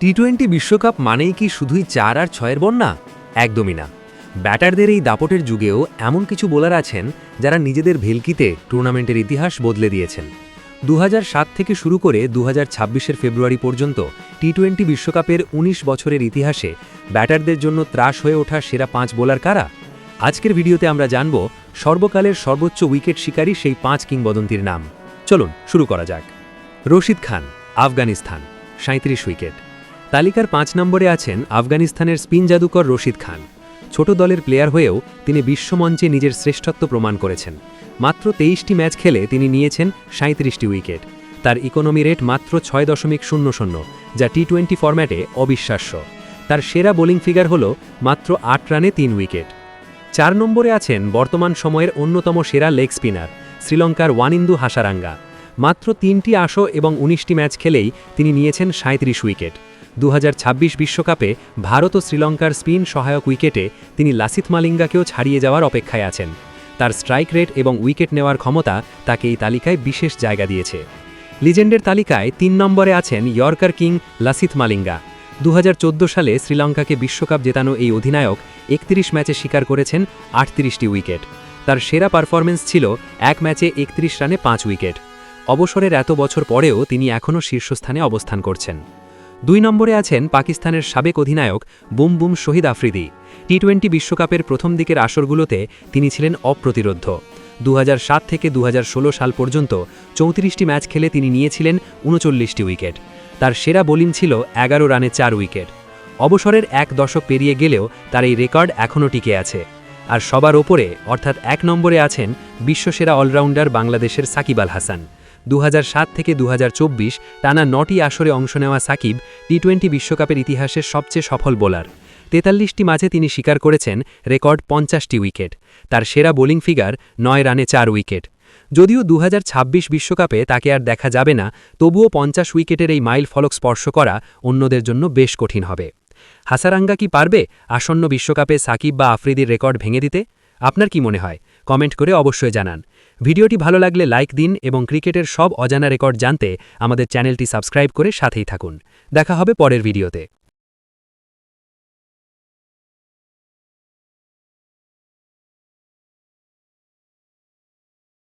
T twenty বিশ্বকাপ মানেই কি শুধুই চার আর ছয়ের বন্যা? একদমই না। ব্যাটারদের এই দাপটের যুগেও এমন কিছু বোলার আছেন যারা নিজেদের ভেলকিতে টুর্নামেন্টের ইতিহাস বদলে দিয়েছেন। দু হাজার সাত থেকে শুরু করে দু হাজার ফেব্রুয়ারি পর্যন্ত টি টোয়েন্টি বিশ্বকাপের ১৯ বছরের ইতিহাসে ব্যাটারদের জন্য ত্রাস হয়ে ওঠা সেরা পাঁচ বোলার কারা? আজকের ভিডিওতে আমরা জানব সর্বকালের সর্বোচ্চ উইকেট শিকারী সেই পাঁচ কিংবদন্তির নাম। চলুন, শুরু করা যাক। রশিদ খান, আফগানিস্তান সাঁত্রিশ উইকেট। তালিকার পাঁচ নম্বরে আছেন আফগানিস্তানের স্পিন জাদুকর রশিদ খান। ছোট দলের প্লেয়ার হয়েও তিনি বিশ্বমঞ্চে নিজের শ্রেষ্ঠত্ব প্রমাণ করেছেন। মাত্র তেইশটি ম্যাচ খেলে তিনি নিয়েছেন সাঁত্রিশটি উইকেট। তার ইকোনমি রেট মাত্র ছয় দশমিক শূন্য শূন্য, যা টি টোয়েন্টি ফরম্যাটে অবিশ্বাস্য। তার সেরা বোলিং ফিগার হল মাত্র আট রানে তিন উইকেট। চার নম্বরে আছেন বর্তমান সময়ের অন্যতম সেরা লেগ স্পিনার, শ্রীলঙ্কার ওয়ানিন্দু হাসারাঙ্গা। মাত্র তিনটি আসো এবং ১৯টি ম্যাচ খেলেই তিনি নিয়েছেন সাঁত্রিশ উইকেট। দু বিশ্বকাপে ভারত ও শ্রীলঙ্কার স্পিন সহায়ক উইকেটে তিনি লাসিথ মালিঙ্গাকেও ছাড়িয়ে যাওয়ার অপেক্ষায় আছেন। তার স্ট্রাইক রেট এবং উইকেট নেওয়ার ক্ষমতা তাকে এই তালিকায় বিশেষ জায়গা দিয়েছে। লিজেন্ডের তালিকায় তিন নম্বরে আছেন ইয়র্কার কিং লাসিথ মালিঙ্গা। দু হাজার চোদ্দ সালে শ্রীলঙ্কাকে বিশ্বকাপ জেতানো এই অধিনায়ক একত্রিশ ম্যাচে শিকার করেছেন আটত্রিশটি উইকেট। তার সেরা পারফরমেন্স ছিল এক ম্যাচে একত্রিশ রানে পাঁচ উইকেট। অবসরের এত বছর পরেও তিনি এখনও শীর্ষস্থানে অবস্থান করছেন। দুই নম্বরে আছেন পাকিস্তানের সাবেক অধিনায়ক boom boom Shahid Afridi. T twenty বিশ্বকাপের প্রথম দিকের আসরগুলোতে তিনি ছিলেন অপ্রতিরোধ্য। দু হাজার সাত থেকে দু হাজার ষোলো সাল পর্যন্ত চৌত্রিশটি ম্যাচ খেলে তিনি নিয়েছিলেন উনচল্লিশটি উইকেট। তার সেরা বোলিং ছিল এগারো রানে চার উইকেট। অবসরের এক দশক পেরিয়ে গেলেও তার এই রেকর্ড এখনও টিকে আছে। আর সবার ওপরে, অর্থাৎ এক নম্বরে আছেন বিশ্বসেরা অলরাউন্ডার বাংলাদেশের সাকিব আল হাসান। দু হাজার সাত থেকে দু হাজার চব্বিশ টানা নটি আসরে অংশ নেওয়া সাকিব টি টোয়েন্টি বিশ্বকাপের ইতিহাসের সবচেয়ে সফল বোলার। তেতাল্লিশটি মাঝে তিনি স্বীকার করেছেন রেকর্ড পঞ্চাশটি উইকেট। তার সেরা বোলিং ফিগার নয় রানে চার উইকেট। যদিও দু বিশ্বকাপে তাকে আর দেখা যাবে না, তবুও পঞ্চাশ উইকেটের এই মাইল ফলক স্পর্শ করা অন্যদের জন্য বেশ কঠিন হবে। হাসারাঙ্গা কি পারবে আসন্ন বিশ্বকাপে সাকিব বা আফ্রিদির রেকর্ড ভেঙে দিতে? আপনার কি মনে হয়? কমেন্ট করে অবশ্যই জানান। ভিডিওটি ভালো লাগলে লাইক দিন এবং ক্রিকেটের সব অজানা রেকর্ড জানতে আমাদের চ্যানেলটি সাবস্ক্রাইব করে সাথেই থাকুন। দেখা হবে পরের ভিডিওতে।